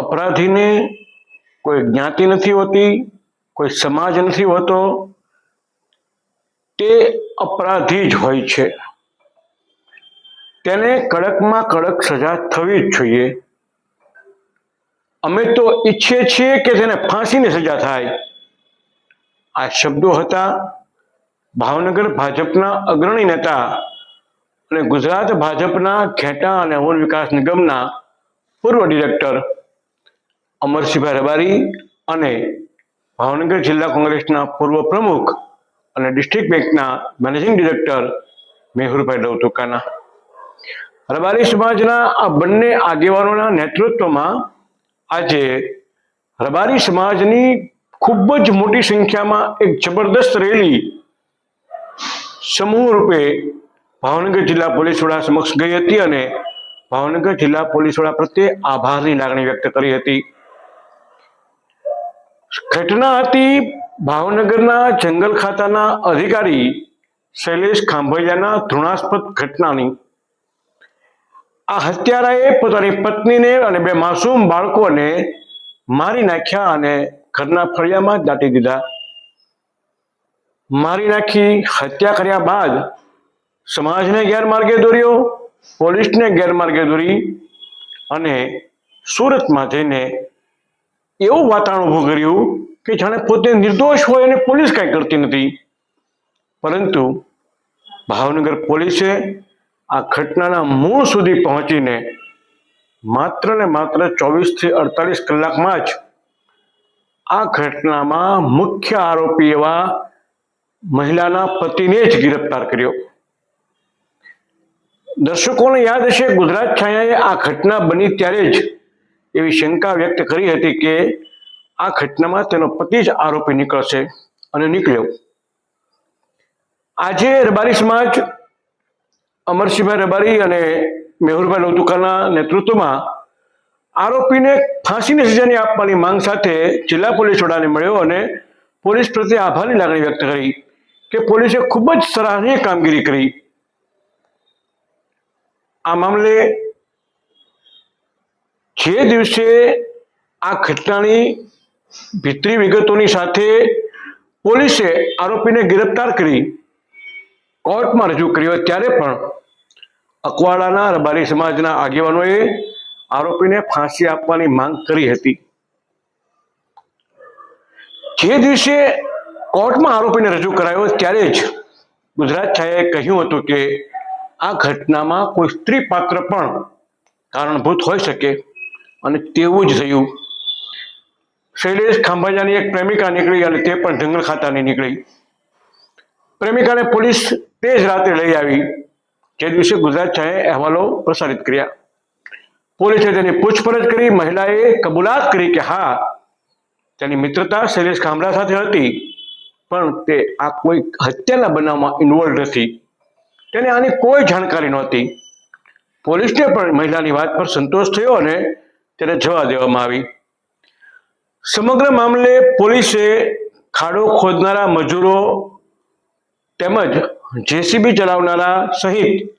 અપરાધીને કોઈ જ્ઞાતિ નથી હોતી, કોઈ સમાજ નથી હોતો, તે અપરાધી જ હોય છે. તેને કડકમાં કડક સજા થવી જ જોઈએ. અમે તો ઈચ્છીએ છીએ કે તેને ફાંસીની સજા થાય. આ શબ્દો હતા ભાવનગર ભાજપના અગ્રણી નેતા અને ગુજરાત ભાજપના ઘેટા અને અમૂલ વિકાસ નિગમના પૂર્વ ડિરેક્ટર. અમરસિંહભાઈ રબારી અને ભાવનગર જિલ્લા કોંગ્રેસના પૂર્વ પ્રમુખ અને ડિસ્ટ્રિક્ટ બેંકના મેનેજિંગ ડિરેક્ટર મેહુરભાઈ દવતુકાના. રબારી સમાજના આ બંને આગેવાનોના નેતૃત્વમાં આજે રબારી સમાજની ખૂબ જ મોટી સંખ્યામાં એક જબરદસ્ત રેલી સમૂહ રૂપે ભાવનગર જિલ્લા પોલીસ વડા સમક્ષ ગઈ હતી અને ભાવનગર જિલ્લા પોલીસ વડા પ્રત્યે આભારની લાગણી વ્યક્ત કરી હતી. ઘટના હતી ભાવનગરના જંગલ ખાતાના અધિકારી શૈલેષ ખાંભૈયાના ધૃણાસ્પદ ઘટનાની આ હત્યારાએ પોતાની પત્નીને અને બે માસૂમ બાળકોને મારી નાખ્યા અને ઘરના ફળિયામાં જ દાટી દીધા. મારી નાખી હત્યા કર્યા બાદ સમાજને ગેરમાર્ગે દોર્યો, પોલીસને ગેરમાર્ગે દોરી અને સુરતમાં જઈને એવું વાતાવરણ ઊભું કર્યું કે જાણે પોતે નિર્દોષ હોય અને પોલીસ કાંઈ કરતી નથી. પરંતુ ભાવનગર પોલીસે આ ઘટનાના મૂળ સુધી પહોંચીને માત્ર ને માત્ર ચોવીસથી અડતાલીસ કલાકમાં જ આ ઘટનામાં મુખ્ય આરોપી એવા મહિલાના પતિને જ ગિરફતાર કર્યો. દર્શકોને યાદ હશે, ગુજરાત છાયાએ આ ઘટના બની ત્યારે જ એવી શંકા વ્યક્ત કરી હતી કે આ ઘટનામાં તેનો પતિ જ આરોપી નીકળશે અને નીકળ્યો. આજે રબારી સમાજ અમરસિંહભાઈ રબારી અને મેહુરભાઈ લોતુકાના નેતૃત્વમાં આરોપીને ફાંસીની સજાની આપવાની માંગ સાથે જિલ્લા પોલીસ વડાને મળ્યો અને પોલીસ પ્રત્યે આભારની લાગણી વ્યક્ત કરી કે પોલીસે ખૂબ જ સરાહનીય કામગીરી કરી. આ મામલે જે દિવસે આ ઘટનાની ભીતરી વિગતોની સાથે પોલીસે આરોપીને ગિરફતાર કરી કોર્ટમાં રજૂ કર્યો ત્યારે પણ અકવાડાના રબારી સમાજના આગેવાનોએ આરોપીને ફાંસી આપવાની માંગ કરી હતી. જે દિવસે કોર્ટમાં આરોપીને રજૂ કરાયો ત્યારે જ ગુજરાત છાયાએ કહ્યું હતું કે આ ઘટનામાં કોઈ સ્ત્રી પાત્ર પણ કારણભૂત હોઈ શકે. અને તેવું જ થયું. શૈલેષ ખાંભાજાની એક પ્રેમિકા નીકળી અને તે પણ જંગલ ખાતાની નીકળી. પ્રેમિકાને પોલીસ તે જ રાતે લઈ આવી. જે દિવસે ગુજરાત છાએ અહેવાલો પ્રસારિત કર્યા. પોલીસે તેની પૂછપરછ કરી, મહિલાએ કબૂલાત કરી કે હા, તેની મિત્રતા શૈલેષ ખાંભરા સાથે હતી, પણ તે આ કોઈ હત્યાના બનાવમાં ઇન્વોલ્વ નથી. તેને આની કોઈ જાણકારી નહોતી. પોલીસને પણ મહિલાની વાત પર સંતોષ થયો અને તેને જવા દેવામાં આવી. સમગ્ર મામલે પોલીસે ખાડો ખોદનારા મજૂરો તેમજ જેસીબી ચલાવનારા સહિત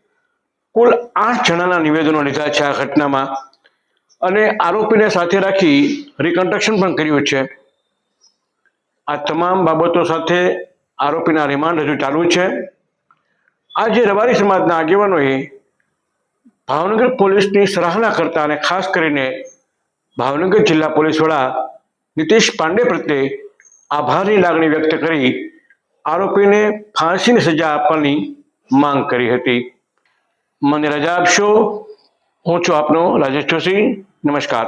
કુલ આઠ જણાના નિવેદનો લીધા છે આ ઘટનામાં. અને આરોપીને સાથે રાખી રિકન્સ્ટ્રક્શન પણ કર્યું છે. આ તમામ બાબતો સાથે આરોપીના રિમાન્ડ હજુ ચાલુ છે. આજે રબારી સમાજના આગેવાનોએ ભાવનગર પોલીસની સરાહના કરતા અને ખાસ કરીને ભાવનગર જિલ્લા પોલીસ વડા નીતિશ પાંડે પ્રત્યે આભારની લાગણી વ્યક્ત કરી આરોપીને ફાંસીની સજા આપવાની માંગ કરી હતી. મને રજા આપશો? હું છું આપનો રાજેશ જોશી. નમસ્કાર.